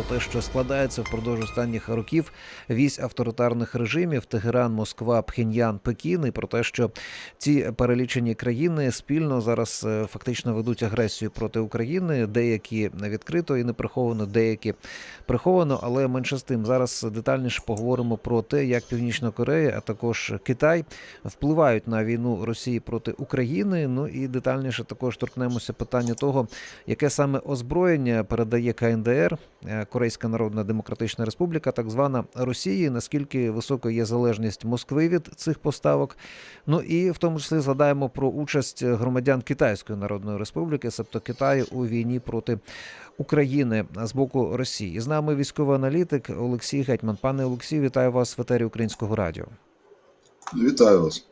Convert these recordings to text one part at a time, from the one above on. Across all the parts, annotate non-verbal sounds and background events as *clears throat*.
про те, що складається впродовж останніх років вісь авторитарних режимів Тегеран, Москва, Пхеньян, Пекін, і про те, що ці перелічені країни спільно зараз е, фактично ведуть агресію проти України. Деякі відкрито і неприховано, деякі приховано, але менше з тим зараз детальніше поговоримо про те, як Північна Корея, а також Китай впливають на війну Росії проти України. Ну і детальніше також торкнемося питання того, яке саме озброєння передає КНДР, е, Корейська Народна Демократична Республіка, так звана Росії, наскільки високою є залежність Москви від цих поставок. Ну і в тому числі згадаємо про участь громадян Китайської Народної Республіки, себто Китаю у війні проти України з боку Росії. З нами військовий аналітик Олексій Гетьман. Пане Олексію, вітаю вас в етері Українського радіо. Вітаю вас.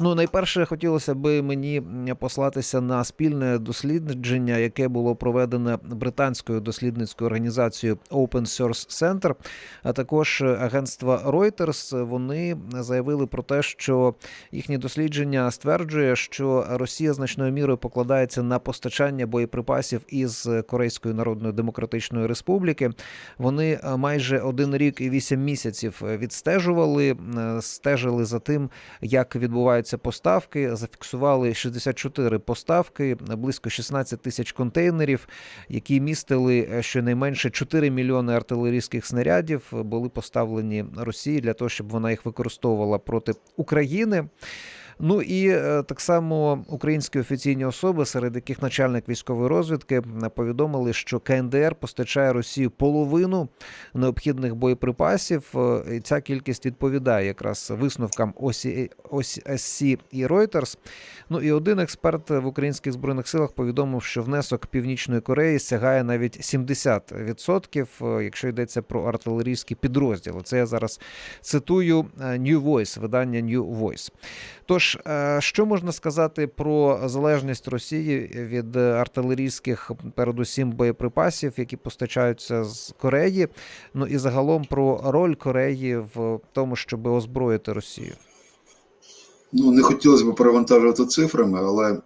Ну, найперше хотілося би мені послатися на спільне дослідження, яке було проведене британською дослідницькою організацією Open Source Center, а також агентства Reuters. Вони заявили про те, що їхнє дослідження стверджує, що Росія значною мірою покладається на постачання боєприпасів із Корейської Народної Демократичної Республіки. Вони майже один рік і вісім місяців відстежували, стежили за тим, як відбуваються поставки. Зафіксували 64 поставки, близько 16 тисяч контейнерів, які містили щонайменше 4 мільйони артилерійських снарядів. Були поставлені Росії для того, щоб вона їх використовувала проти України. Ну і е, так само українські офіційні особи, серед яких начальник військової розвідки повідомили, що КНДР постачає Росію половину необхідних боєприпасів. Е, І ця кількість відповідає якраз висновкам осі OSCE і Reuters. Ну і один експерт в українських збройних силах повідомив, що внесок Північної Кореї сягає навіть 70%, е, якщо йдеться про артилерійські підрозділи. Це я зараз цитую New Voice, видання New Voice. Тож, що можна сказати про залежність Росії від артилерійських, передусім, боєприпасів, які постачаються з Кореї? Ну і загалом про роль Кореї в тому, щоб озброїти Росію? Ну, не хотілося б перевантажувати цифрами, але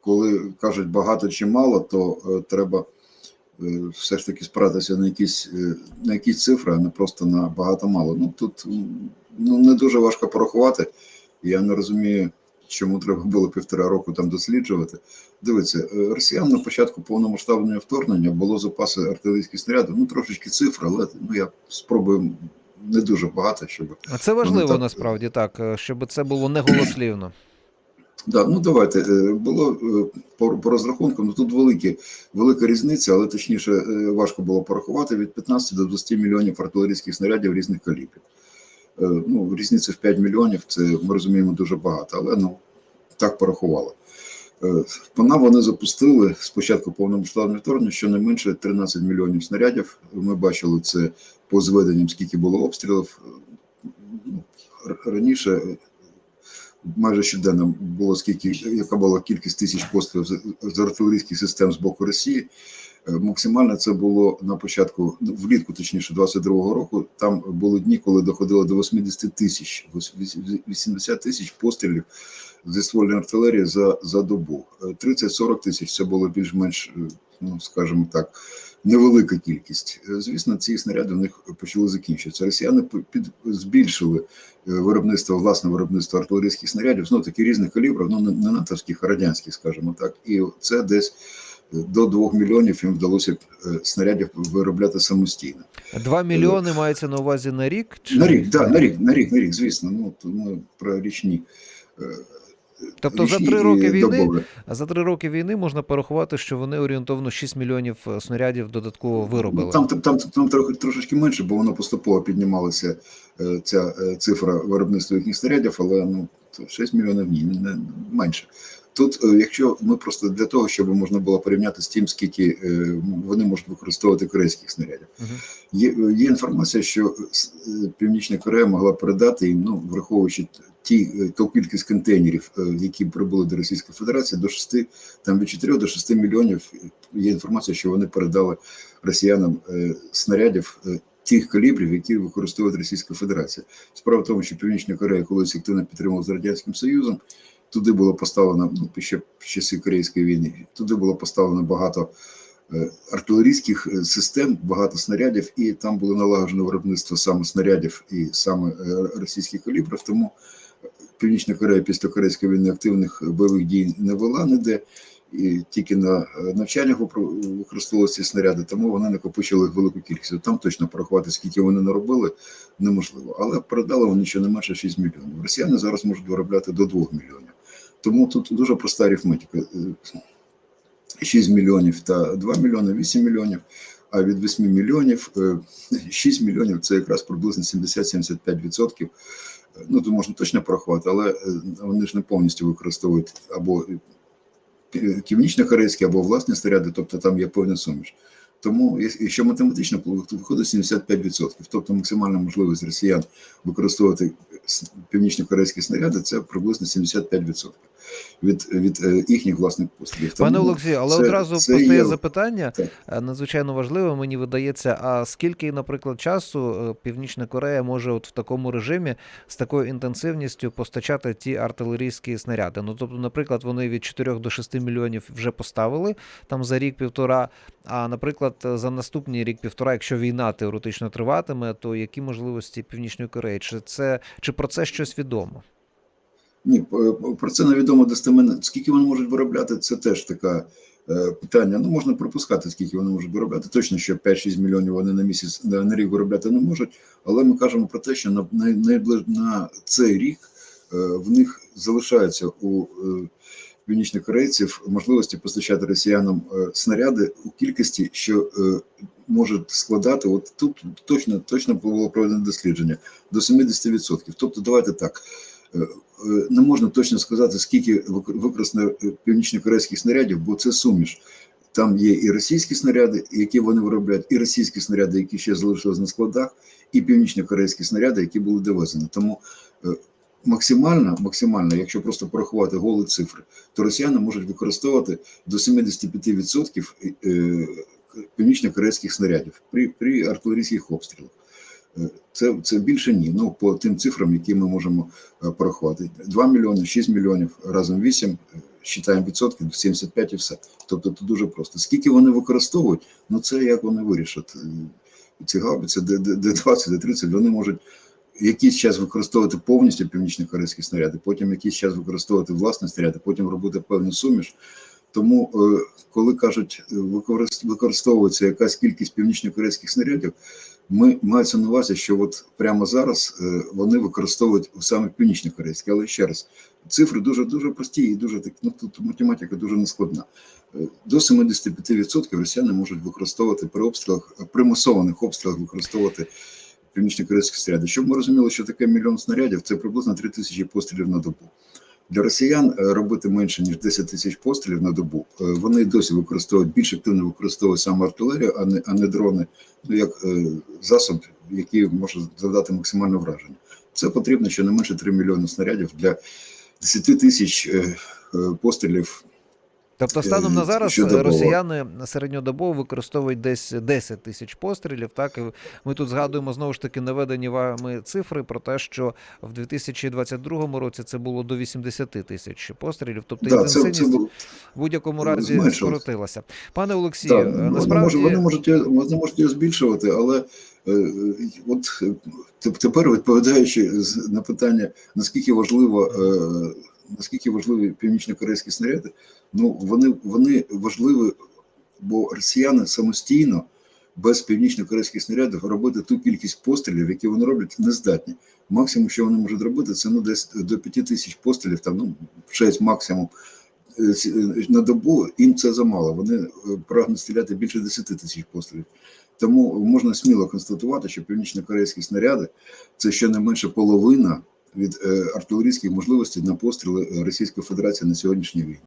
коли кажуть багато чи мало, то е, треба е, все ж таки спиратися на якісь, е, на якісь цифри, а не просто на багато мало. Ну тут ну, не дуже важко порахувати. Я не розумію, чому треба було півтора року там досліджувати. Дивіться, росіян на початку повномасштабного вторгнення було запаси артилерійських снарядів, ну трошечки цифр, але ну я спробую не дуже багато, щоб. А це важливо так... насправді так, щоб це було неголослівно. Да, ну давайте було по, по розрахункам. Ну тут великі, велика різниця, але точніше важко було порахувати від 15 до 20 мільйонів артилерійських снарядів різних калібрів. Ну, різниця в 5 мільйонів, це ми розуміємо дуже багато, але ну так порахували. Вона вони запустили спочатку повномасштабного вторгнення щонайменше 13 мільйонів снарядів. Ми бачили це по зведенням, скільки було обстрілів. Раніше майже щоденно було скільки, яка була кількість тисяч пострілів з артилерійських систем з боку Росії. Максимально це було на початку, влітку, точніше, 22-го року. Там були дні, коли доходило до 80 тисяч, 80 тисяч пострілів зі ствольної артилерії за за добу. 30-40 тисяч це було більш-менш, ну скажімо так, невелика кількість. Звісно, ці снаряди в них почали закінчуватися. Росіяни під збільшили виробництво, власне виробництво артилерійських снарядів, знову таки різних калібрів, ну не натовських, а радянських, скажімо так, і це десь. До 2 мільйонів їм вдалося снарядів виробляти самостійно. Два мільйони мається на увазі на рік? Чи... На рік, так, да, на рік, на рік, на рік, звісно. Ну ми про річні. Тобто за три роки війни за три роки війни можна порахувати, що вони орієнтовно 6 мільйонів снарядів додатково виробили. Там там, там, там трохи трошечки менше, бо воно поступово піднімалася ця цифра виробництва їхніх снарядів, але ну 6 мільйонів ні, не менше. Тут, якщо ми просто для того, щоб можна було порівняти з тим, скільки вони можуть використовувати корейських снарядів, є є інформація, що Північна Корея могла передати їм, ну враховуючи ті ту кількість контейнерів, які прибули до Російської Федерації, до 6, там від 4 до 6 мільйонів. Є інформація, що вони передали росіянам снарядів. Тих калібрів, які використовує Російська Федерація, справа в тому, що Північна Корея колись активно підтримувала з радянським Союзом. Туди було поставлено ну, ще в часи Корейської війни. Туди було поставлено багато е, артилерійських е, систем, багато снарядів, і там було налагоджено виробництво саме снарядів і саме е, російських калібрів. Тому Північна Корея після Корейської війни активних бойових дій не вела ніде. І тільки на навчаннях використовувалися ці снаряди, тому вони накопичили велику кількість. Там точно порахувати, скільки вони наробили, неможливо. Але продали вони щонайменше 6 мільйонів. Росіяни зараз можуть виробляти до 2 мільйонів. Тому тут дуже проста арифметика. Е, 6 мільйонів та 2 мільйони 8 мільйонів, а від 8 мільйонів е, 6 мільйонів це якраз приблизно 70-75%. Е, Ну, тут можна точно порахувати, але е, вони ж не повністю використовують або е, північно-корейські, або власні снаряди, тобто там є певна суміш. Тому, якщо математично, то виходить 75%. Тобто максимальна можливість росіян використовувати північно-корейські снаряди це приблизно 75% від, від е, їхніх власних пострілів. Пане Олексію, але це- одразу це постає є- запитання Так. е, надзвичайно важливе, мені видається. А скільки, наприклад, часу е, Північна Корея може от в такому режимі з такою інтенсивністю постачати ті артилерійські снаряди? Ну тобто, наприклад, вони від 4 до 6 мільйонів вже поставили там за рік-півтора. А наприклад, е, за наступний рік-півтора, якщо війна теоретично триватиме, то які можливості Північної Кореї? Чи це чи про це щось відомо? Ні, п- про це невідомо достеменно. Скільки вони можуть виробляти, це теж таке е, питання. Ну, можна припускати, скільки вони можуть виробляти. Точно, що 5-6 мільйонів вони на місяць на, рік виробляти не можуть. Але ми кажемо про те, що на, на, на цей рік е, в них залишається у е, північнокорейців можливості постачати росіянам е, снаряди у кількості, що е, може складати. От тут точно точно було проведено дослідження до 70%. Тобто, давайте так. е, Не можна точно сказати, скільки вик- використано північно-корейських снарядів, бо це суміш. Там є і російські снаряди, які вони виробляють, і російські снаряди, які ще залишились на складах, і північно-корейські снаряди, які були довезені. Тому максимально, максимально, якщо просто порахувати голі цифри, то росіяни можуть використовувати до 75% е, північно-корейських снарядів при, при артилерійських обстрілах. Е, Це, це більше ні. Ну, по тим цифрам, які ми можемо е, порахувати. 2 мільйони, 6 мільйонів, разом 8, е, считаємо відсотки, 75 і все. Тобто тут дуже просто. Скільки вони використовують, ну це як вони вирішать. Е, Ці гаубиці, де 20, де 30, вони можуть якийсь час використовувати повністю північно-корейські снаряди, потім якийсь час використовувати власні снаряди, потім робити певну суміш. Тому, е, коли кажуть, е, використовується якась кількість північно-корейських снарядів, ми мається на увазі, що от прямо зараз е, вони використовують саме північно-корейські. Але ще раз, цифри дуже дуже прості і дуже так. Ну тут математика дуже нескладна. До 75% росіяни можуть використовувати при обстрілах, при масованих обстрілах використовувати північно-корейські снаряди. Щоб ми розуміли, що таке мільйон снарядів, це приблизно 3 тисячі пострілів на добу. Для росіян е, робити менше ніж 10 тисяч пострілів на добу. е, Вони досі використовують більш активно використовують саме артилерію, а не а не дрони, ну як е, засоб, який може завдати максимальне враження. Це потрібно щонайменше 3 мільйони снарядів для 10 тисяч е, е, пострілів Тобто, станом на Е, зараз щодобово. росіяни середньодобово використовують десь 10 тисяч пострілів. Так і ми тут згадуємо знову ж таки наведені вами цифри про те, що в 2022 році це було до 80 тисяч пострілів. Тобто Да, інтенсивність це було в будь-якому разі зменшилось. скоротилася. Пане Олексію, Так, е, насправді вони, можуть, вони можуть її збільшувати, але е, е, от е, тепер відповідаючи на питання, наскільки важливо, е, наскільки важливі північно-корейські снаряди, ну вони, вони важливі, бо росіяни самостійно без північно-корейських снарядів робити ту кількість пострілів, які вони роблять, не здатні. Максимум, що вони можуть робити, це ну десь до 5 тисяч пострілів, там ну 6 максимум е, е, на добу. Їм це замало. Вони е, прагнуть стріляти більше 10 тисяч пострілів. Тому можна сміло констатувати, що північно-корейські снаряди це щонайменше половина від е, артилерійських можливостей на постріли е, Російської Федерації на сьогоднішній війні.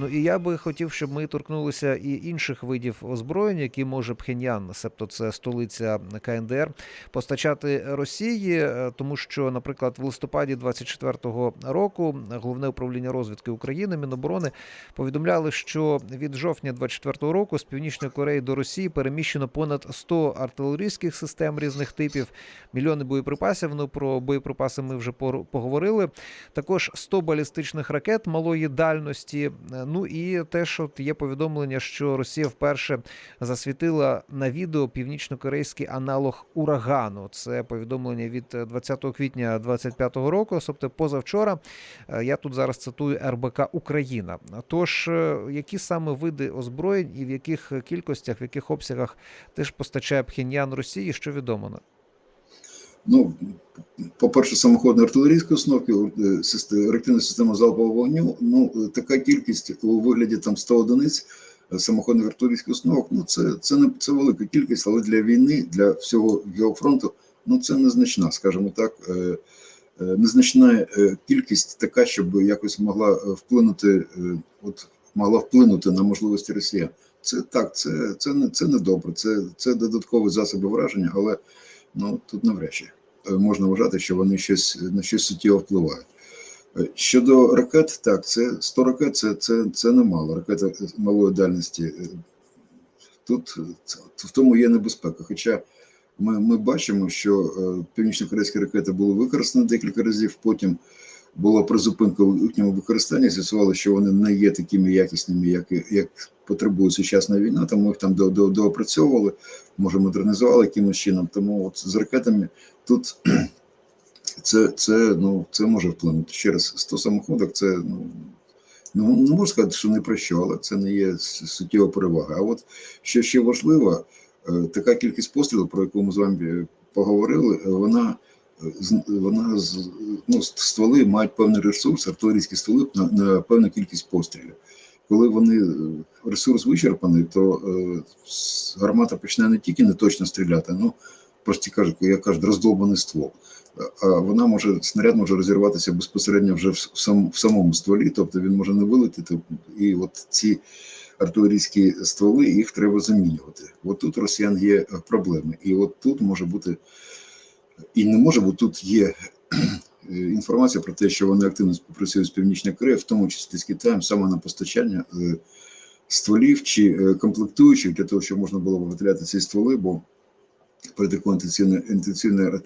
Ну і я би хотів, щоб ми торкнулися і інших видів озброєнь, які може Пхеньян, себто це столиця КНДР, постачати Росії, е, тому що, наприклад, в листопаді 24-го року головне управління розвідки України Міноборони повідомляли, що від жовтня 24-го року з північної Кореї до Росії переміщено понад 100 артилерійських систем різних типів, мільйони боєприпасів. Ну про боєприпаси ми вже поговорили. Також 100 балістичних ракет малої дальності. Е, Ну і теж от є повідомлення, що Росія вперше засвітила на відео північно-корейський аналог урагану. Це повідомлення від 20 квітня 2025 року, тобто позавчора. Е, Я тут зараз цитую РБК Україна. Тож, е, які саме види озброєнь і в яких кількостях, в яких обсягах теж постачає Пхеньян Росії, що відомо? Ну, по-перше, самоходні артилерійські установки, е, реактивна система залпового вогню. Ну, е, така кількість у вигляді там 100 одиниць е, самоходних артилерійських установок. Ну, це, це не це велика кількість, але для війни, для всього геофронту, ну це незначна, скажімо так. Незначна кількість така, щоб якось могла вплинути, от могла вплинути на можливості Росія. Це так, це, це не це не добре. Це, це додаткові засоби враження, але ну тут навряд чи можна вважати, що вони щось на щось суттєво впливають. Е, Щодо ракет, так, це 100 ракет це, це, це немало. Ракета малої дальності. е, Тут е, в тому є небезпека. Хоча ми, ми бачимо, що е, північно-корейські ракети були використані декілька разів, потім була призупинка у їхньому використанні, з'ясували, що вони не є такими якісними, як, як потребує сучасна війна, тому їх там до, до, доопрацьовували, може модернізували якимось чином. Тому от з ракетами тут *clears throat* це, це, ну, це може вплинути. Через 100 самоходок це ну, ну, не можу сказати, що не про що, але це не є суттєва перевага. А от що ще важливо, е, така кількість пострілів, про яку ми з вами поговорили, е, вона. Вона ну, стволи мають певний ресурс, артилерійські стволи на, на певну кількість пострілів. Коли вони е, ресурс вичерпаний, то е, гармата почне не тільки не точно стріляти, ну просто кажуть, як кажуть, роздолбаний ствол. А вона може снаряд може розірватися безпосередньо вже в, в, сам, в самому стволі, тобто він може не вилетіти. І от ці артилерійські стволи їх треба замінювати. От тут росіян є е, проблеми, і от тут може бути і не може, бо тут є е, інформація про те, що вони активно співпрацюють з Північною Кореєю, в тому числі з Китаєм, саме на постачання е, стволів чи е, комплектуючих для того, щоб можна було виготовляти ці стволи, бо при такої інтенсивної е,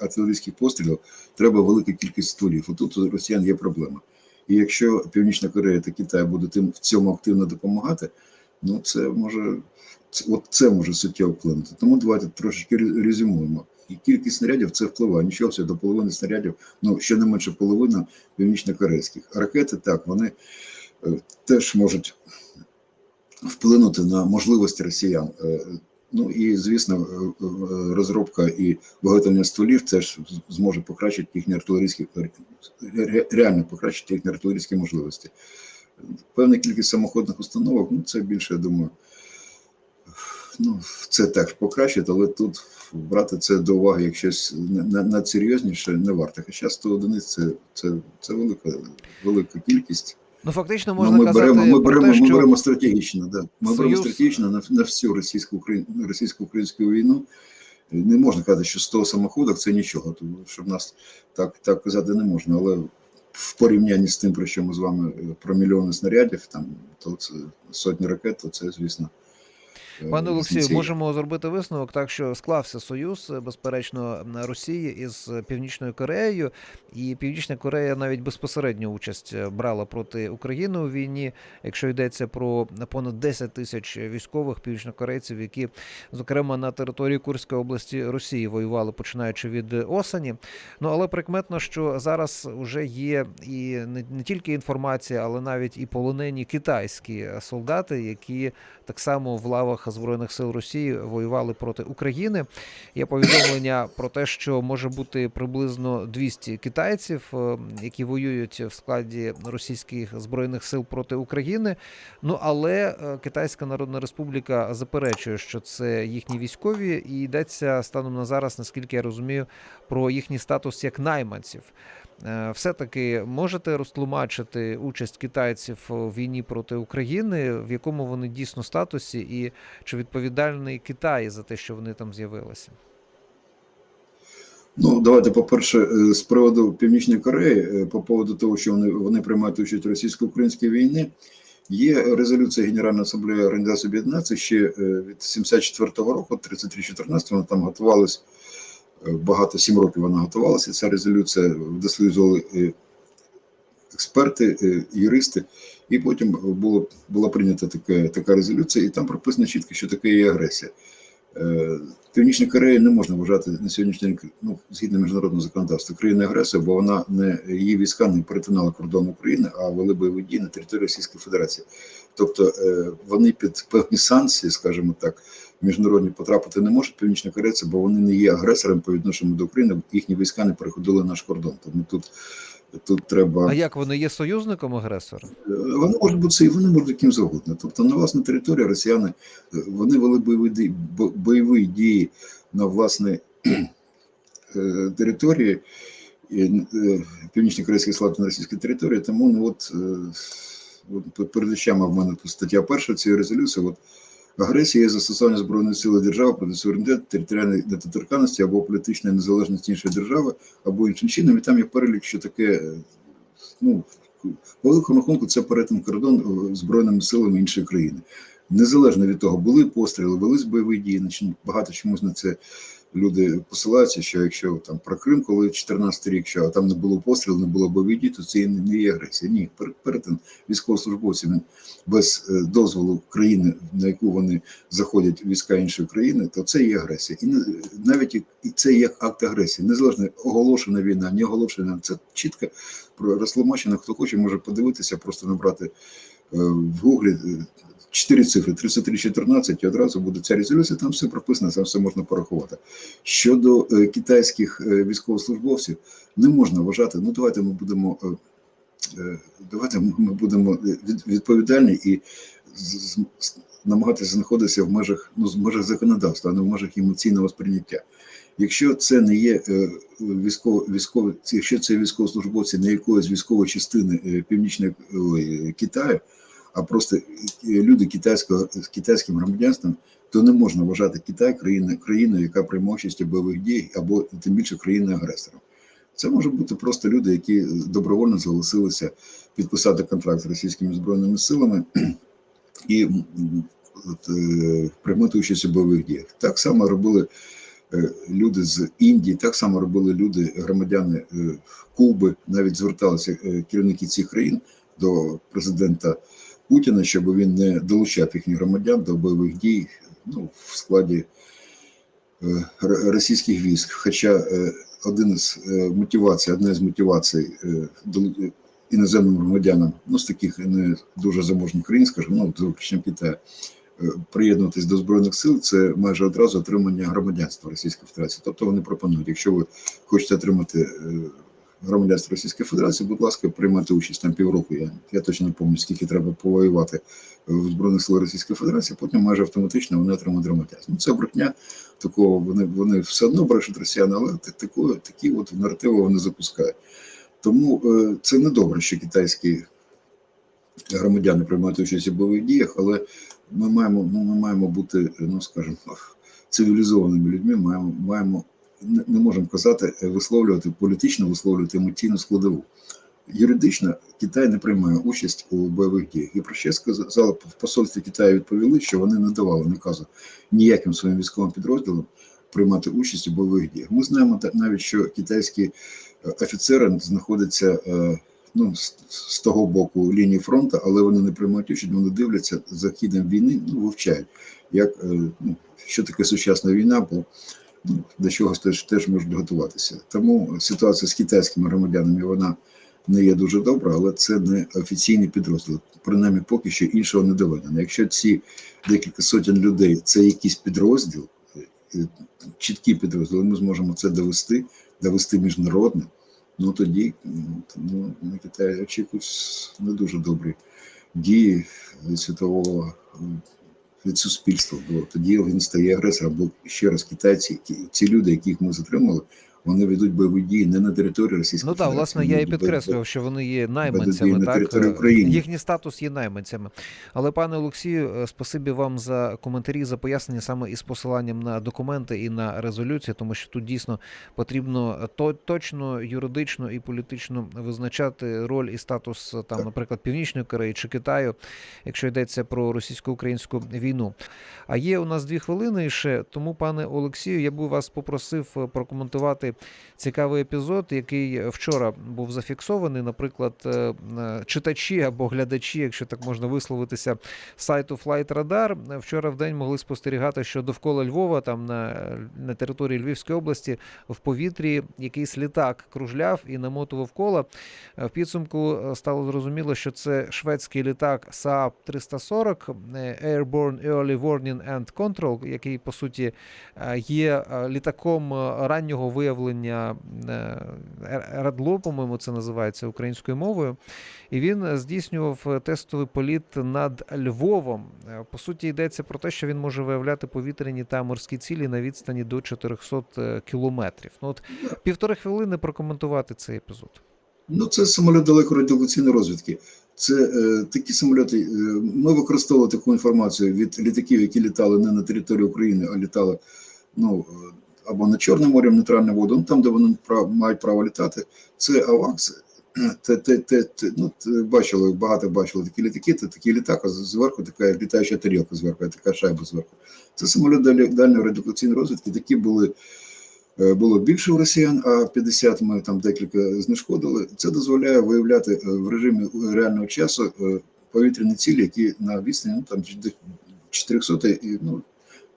артилерійських пострілів треба велика кількість стволів. Отут у росіян є проблема. І якщо Північна Корея та Китай будуть тим в цьому активно допомагати, ну це може це, от це може суттєво вплинути. Тому давайте трошечки ре- резюмуємо. І кількість снарядів це впливає. Нічого все до половини снарядів, ну ще не менше половина північно-корейських. Ракети так, вони е, теж можуть вплинути на можливості росіян. Е, Ну і звісно, е, розробка і виготовлення стволів теж зможе покращити їхні артилерійські ре- ре- реально покращити їхні артилерійські можливості. Певна кількість самоходних установок, ну це більше, я думаю, ну це теж покращить, але тут брати це до уваги як щось на- на- надсерйозніше не варто. Хоча 100 одиниць це, це, це велика, велика кількість. Ну фактично Ну, можна ми казати беремо, ми беремо, те, що ми беремо стратегічно, да. Ми беремо стратегічно на, на всю російську російсько-українську війну. Не можна казати, що 100 самоходок це нічого, тому щоб нас так, так казати не можна. Але в порівнянні з тим, про що ми з вами про мільйони снарядів, там то це сотні ракет, то це, звісно. Е, Пане Олексію, можемо зробити висновок, так що склався союз, е, безперечно, Росії із Північною Кореєю, і Північна Корея навіть безпосередню участь е, брала проти України у війні. Якщо йдеться про понад 10 тисяч військових північнокорейців, які, зокрема, на території Курської області Росії воювали, починаючи від осені. Ну але прикметно, що зараз вже є і не, не тільки інформація, але навіть і полонені китайські солдати, які так само в лавах Збройних сил Росії воювали проти України. Є повідомлення про те, що може бути приблизно 200 китайців, е, які воюють в складі російських збройних сил проти України. Ну але е, Китайська Народна Республіка заперечує, що це їхні військові, і йдеться станом на зараз, наскільки я розумію, про їхній статус як найманців. Е, Все-таки можете розтлумачити участь китайців у війні проти України, в якому вони дійсно статусі, і чи відповідальний Китай за те, що вони там з'явилися? Ну, давайте, по-перше, е, з приводу Північної Кореї, е, по поводу того, що вони, вони приймають участь у російсько-українській війні, є резолюція Генеральної асамблеї Організації Об'єднаних Націй ще від 74-го року, 33-14, вона там готувалась багато, сім років вона готувалася. Ця резолюція досліджували е, експерти, е, юристи. І потім було, була прийнята така, така резолюція, і там прописано чітко, що таке є агресія. Е, Північна Корея не можна вважати на сьогоднішній день, ну, згідно міжнародного законодавства, країною агресора, бо вона не її війська не перетинали кордон України, а вели бойові дії на території Російської Федерації. Тобто вони під певні санкції, скажімо так, міжнародні потрапити не можуть північні корейці, бо вони не є агресором по відношенню до України. Їхні війська не переходили наш кордон. Тому тут, тут треба А як вони є союзником агресора? Е, Вони можуть бути і вони можуть бути ким завгодно. Тобто на власній території росіяни е, вони вели бойові дії, бойові дії на власній *clears throat* е, території, і, е, північно-корейській славно російській території. Тому ну от, от перед очами в мене тут стаття перша цієї резолюції. От, Агресія є застосування збройної сили держави проти суверенітету, територіальної недоторканності або політичної незалежності іншої держави, або іншим чином. І там є перелік, що таке е, ну, по великому рахунку це перетин кордон е, збройними силами іншої країни. Незалежно від того, були постріли, велись бойові дії. Багато чомусь на це люди посилаються, що якщо там про Крим, коли 14 рік, що там не було пострілів, не було бойових дій, то це не є агресія. Ні, перетин військовослужбовців без е, дозволу країни, на яку вони заходять війська іншої країни, то це є агресія. І навіть і- це є акт агресії. Незалежно оголошена війна, не оголошена, це чітко розтлумачено. Хто хоче, може подивитися, просто набрати е, в гуглі е, чотири цифри 33-14, і одразу буде ця резолюція. Там все прописано, там все можна порахувати. Щодо е, китайських е, військовослужбовців, не можна вважати. Ну давайте ми будемо. е, Давайте ми будемо від- відповідальні і намагатися знаходитися в межах ну, в межах законодавства, а не в межах емоційного сприйняття. Якщо це не є військово, військові, якщо це військовослужбовці не якоїсь військової частини північної Китаю, а просто люди китайського з китайським громадянством, то не можна вважати Китай країною, країною, яка приймає участь у бойових діях, або тим більше країною агресором. Це може бути просто люди, які добровольно зголосилися підписати контракт з російськими збройними силами і от, е, приймати участь у бойових діях. Так само робили е, люди з Індії, так само робили люди, громадяни е, Куби, навіть зверталися керівники цих країн до президента Путіна, щоб він не долучав їхніх громадян до бойових дій ну, в складі е, російських військ. Хоча е, один із е, мотивацій, одна з мотивацій іноземним громадянам, ну з таких не дуже заможних країн, скажімо, ну з виключенням Китаю, приєднуватись до збройних сил, це майже одразу отримання громадянства Російської Федерації. Тобто вони пропонують, якщо ви хочете отримати громадянство Російської Федерації, будь ласка, приймайте участь там півроку. Я, я точно не пам'ятаю, скільки треба повоювати в збройних силах Російської Федерації. Потім майже автоматично вони отримують громадянство. Ну це брехня. Такого вони вони все одно брешуть росіяни, але та- такі от наративи вони запускають. Тому е, це не добре, що китайські громадяни приймають участь у бойових діях, але ми маємо, ну, ми маємо бути, ну скажімо, цивілізованими людьми, маємо, маємо не, можемо казати, е, висловлювати політично, висловлювати емоційну складову. Юридично Китай не приймає участь у бойових діях. І про що сказали в посольстві Китаю відповіли, що вони не давали наказу ніяким своїм військовим підрозділам приймати участь у бойових діях. Ми знаємо навіть, що китайські е, офіцери знаходяться е, ну, з, того боку лінії фронту, але вони не приймають участь, вони дивляться за хідом війни, ну вивчають, як ну, що таке сучасна війна, бо до чогось теж, теж можуть готуватися. Тому ситуація з китайськими громадянами вона не є дуже добра, але це не офіційний підрозділ. Принаймні, поки що іншого не доведено. Якщо ці декілька сотень людей це якийсь підрозділ, е, чіткий підрозділ, ми зможемо це довести, довести міжнародно, ну тоді ну, на Китаї очікують не дуже добрі дії світового від суспільства. Бо тоді він стає агресором. Бо ще раз, китайці, ті- люди, яких ми затримали, вони ведуть бойові дії не на території Російської Ну так, власне, я і підкреслював, що вони є найманцями, на так е, України. їхній статус є найманцями. Але пане Олексію, е, спасибі вам за коментарі, за пояснення саме із посиланням на документи і на резолюції, тому що тут дійсно потрібно то точно юридично і політично визначати роль і статус е, там, наприклад, Північної Кореї чи Китаю, якщо йдеться про російсько-українську війну. А є у нас дві хвилини ще, тому, пане Олексію, я би вас попросив прокоментувати цікавий епізод, який вчора був зафіксований. Наприклад, е, е, читачі або глядачі, якщо так можна висловитися, сайту Flight Radar вчора в день могли спостерігати, що довкола Львова, там на, на території Львівської області, в повітрі якийсь літак кружляв і намотував кола. Е, В підсумку е, стало зрозуміло, що це шведський літак Saab 340 е, Airborne Early Warning and Control, який по суті е, є е, літаком е, раннього виявлення е, Радло, по-моєму, це називається українською мовою. І він е, здійснював е, тестовий політ над Львовом. Е, По суті, йдеться про те, що він може виявляти повітряні та морські цілі на відстані до 400 кілометрів. Ну от півтори хвилини прокоментувати цей епізод. Ну, це самоліт далекорадіолокаційної розвідки. Це е, такі самоліти. Е, ми використовували таку інформацію від літаків, які літали не на території України, а літали ну, е, або на Чорним морем, нейтральним водом, ну, там, де вони мають право літати. Це АВАКС. *clears throat* Те, те, те, те, ну, бачили, багато бачили такі літаки, це такий літак, зверху така літаюча тарілка зверху, така шайба зверху. Це самоліт дальньої радіолокаційної розвідки. Такі були Е, було більше у росіян, а 50 ми там декілька знешкодили. Це дозволяє виявляти е, в режимі реального часу е, повітряні цілі, які на відстані ну, там 400 і ну.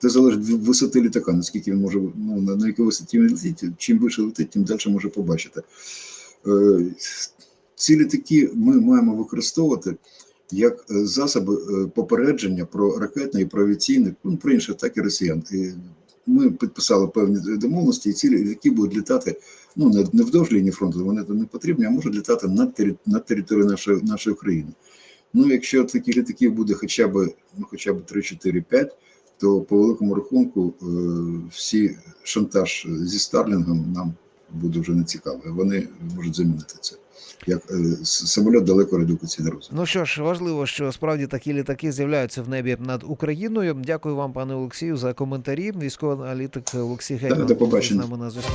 Це залежить від висоти літака, наскільки він може, ну, на, на якій висоті він летить. Чим вище летить, тим далі може побачити. Е, ці літаки ми маємо використовувати як е, засоби е, попередження про ракетне і про авіаційне, ну, про інші атаки росіян. І ми підписали певні домовленості, і ці літаки будуть літати ну, не, вдовж лінії фронту, вони там не потрібні, а можуть літати над, тері, над територією нашої, нашої країни. Ну, якщо таких літаків буде хоча б, ну, хоча б 3-4-5, то по великому рахунку е, всі шантаж зі Старлінгом нам буде вже не цікавий. Вони можуть замінити це. Як е, самоліт далеко редукації розвиток. Ну що ж, важливо, що справді такі літаки з'являються в небі над Україною. Дякую вам, пане Олексію, за коментарі. Військовий аналітик Олексій Гетьман до побачення. з нами на зв'язку.